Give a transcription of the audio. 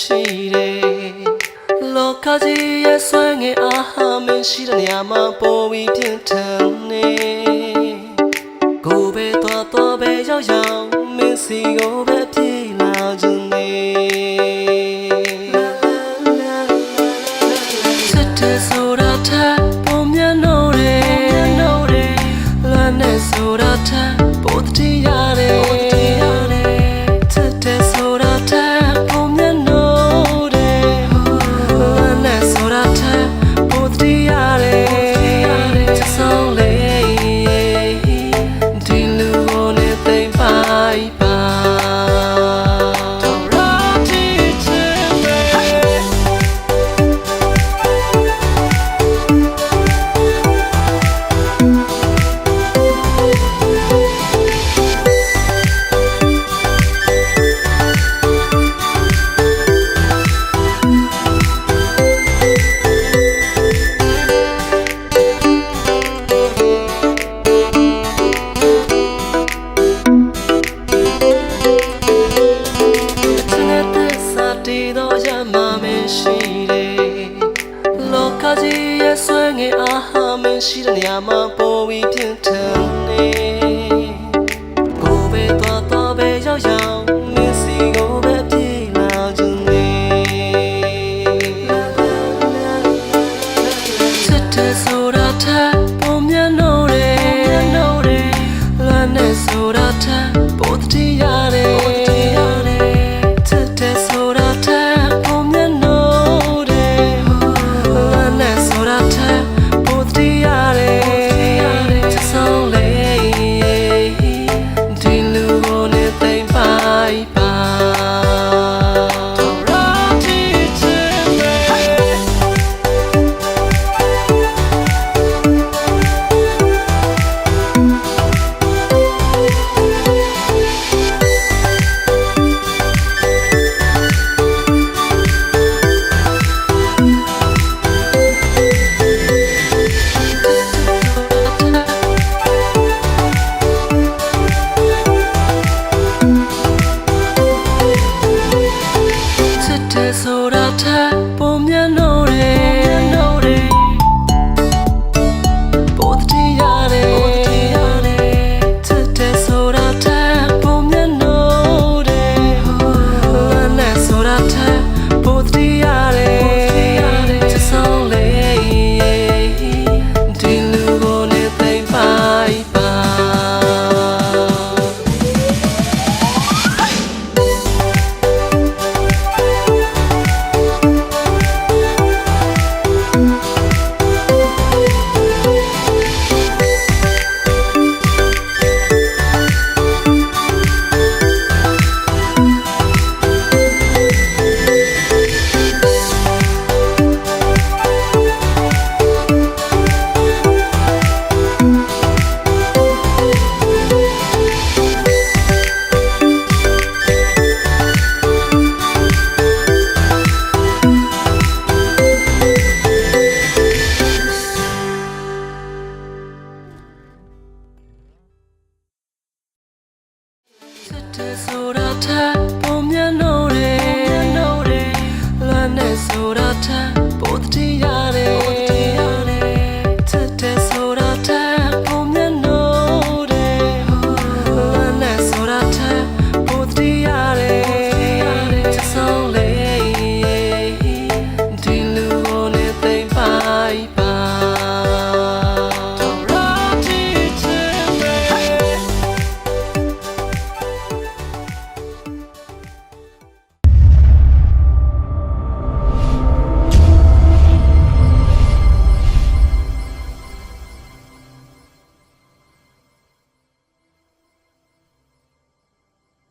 ရှိတယ်လောကကြီးရဲ့ဆွဲငယ်အားဟာမင်းရှိတဲ့နေရာမှာပေါ်ပြီးပြင်းထန်နေကိုယ်ပဲသွားသွားပဲရောက်ရောက်မင်းစီကိုပဲပြေးလာခြင်းနေစစ်တဲ့ဆိုတာထက်ပုံမြတ်လို့တယ်လို့တယ်လွမ်းတဲ့ဆိုတာထက်ပိုတည်ရတယ် တီတော့ရမှာမရှိတယ်လောကကြီးရဲ့ဆွဲငယ်အားဟာမရှိတဲ့နေရာမှာပေါ်ပြီးပြင်းထန်နေကိုယ်ပဲသွားသွားပဲရောက်ရောက်မင်းစီကိုပဲပြေးလာခြင်းနေချစ်တဲ့ဆိုတာထက်